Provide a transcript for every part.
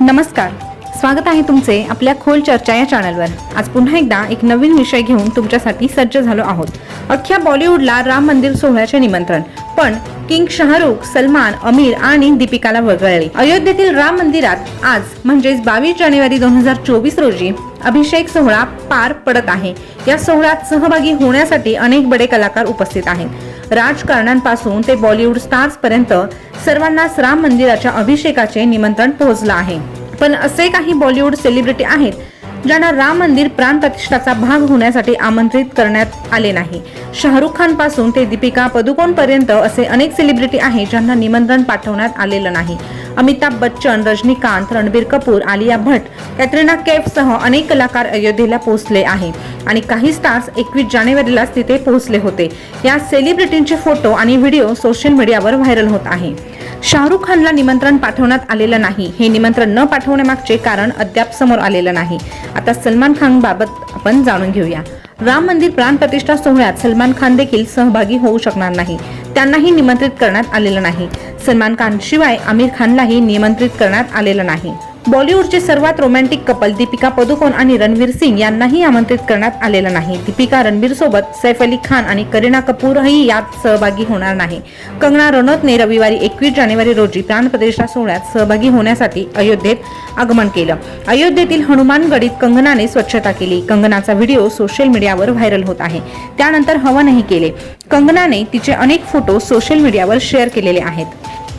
नमस्कार. स्वागत आहे तुमचे आपल्या खोल चर्चा या चॅनलवर. आज पुन्हा एकदा एक नवीन विषय घेऊन तुमच्यासाठी सज्ज झालो आहोत. अख्ख्या बॉलिवूडला राम मंदिर सोहळ्याचे निमंत्रण. पण किंग शाहरुख सलमान आमिर आणि दीपिकाला वगळले. अयोध्येतील राम मंदिरात आज म्हणजेच बावीस जानेवारी दोन हजार चोवीस रोजी अभिषेक सोहळा पार पडत आहे. या सोहळ्यात सहभागी होण्यासाठी अनेक बडे कलाकार उपस्थित आहेत. राजकारण्यांपासून ते बॉलिवूड स्टार्स पर्यंत सर्वांनाच राम मंदिराच्या अभिषेकाचे निमंत्रण पोहोचलं आहे. पण असे काही बॉलिवूड सेलिब्रिटी आहेत ज्यांना राम मंदिर प्राण प्रतिष्ठाचा भाग होण्यासाठी आमंत्रित करण्यात आले नाही. शाहरुख खानपासून ते दीपिका पदुकोण पर्यंत असे अनेक सेलिब्रिटी आहेत ज्यांना निमंत्रण पाठवण्यात आलेलं नाही. अमिताभ बच्चन रजनीकांत रणबीर कपूर आलिया भट्ट कॅटरिना कैफसह अनेक कलाकार अयोध्येला पोहोचले आहे. आणि काही स्टार्स एकवीस जानेवारीलाच तिथे पोहोचले होते. या सेलिब्रिटींचे फोटो आणि व्हिडिओ सोशल मीडियावर व्हायरल होत आहे. शाहरुख खानला निमंत्रण पाठवण्यात आलेलं नाही. हे निमंत्रण न पाठवण्यामागचे कारण अद्याप समोर आलेलं नाही. आता सलमान खान बाबत आपण जाणून घेऊया. राम मंदिर प्राण प्रतिष्ठा सोहळ्यात सलमान खान देखील सहभागी होऊ शकणार नाही. त्यांनाही निमंत्रित करण्यात आलेलं नाही. सलमान खान शिवाय आमिर खानलाही निमंत्रित करण्यात आलेलं नाही. बॉलिवूडचे सर्वात रोमॅन्टिक कपल दीपिका पदुकोण आणि रणवीर सिंग यांनाही आमंत्रित करण्यात आलेलं नाही. दीपिका रणबीर सोबत सैफ अली खान आणि करीना कपूरही यात सहभागी होणार नाही. कंगना रनौतने रविवारी एकवीस जानेवारी रोजी प्राण सोहळ्यात सहभागी होण्यासाठी अयोध्येत आगमन केलं. अयोध्येतील हनुमानगडीत कंगनाने स्वच्छता केली. कंगनाचा व्हिडिओ सोशल मीडियावर व्हायरल होत आहे. त्यानंतर हवनही केले. कंगनाने तिचे अनेक फोटो सोशल मीडियावर शेअर केलेले आहेत.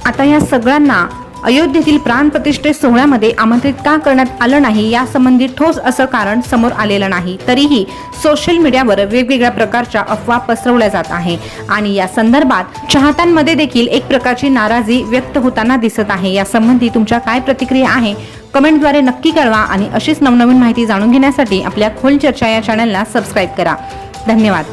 आता या सगळ्यांना अयोध्येतील प्राण प्रतिष्ठे सोहळ्यामध्ये आमंत्रित का करण्यात आलं नाही यासंबंधी ठोस असं कारण समोर आलेलं नाही. तरीही सोशल मीडियावर वेगवेगळ्या प्रकारच्या अफवा पसरवल्या जात आहे. आणि या संदर्भात चाहत्यांमध्ये देखील एक प्रकारची नाराजी व्यक्त होताना दिसत आहे. यासंबंधी तुमच्या काय प्रतिक्रिया आहे? कमेंटद्वारे नक्की कळवा आणि अशीच नवनवीन माहिती जाणून घेण्यासाठी आपल्या खोल चर्चा या चॅनलला सबस्क्राईब करा. धन्यवाद.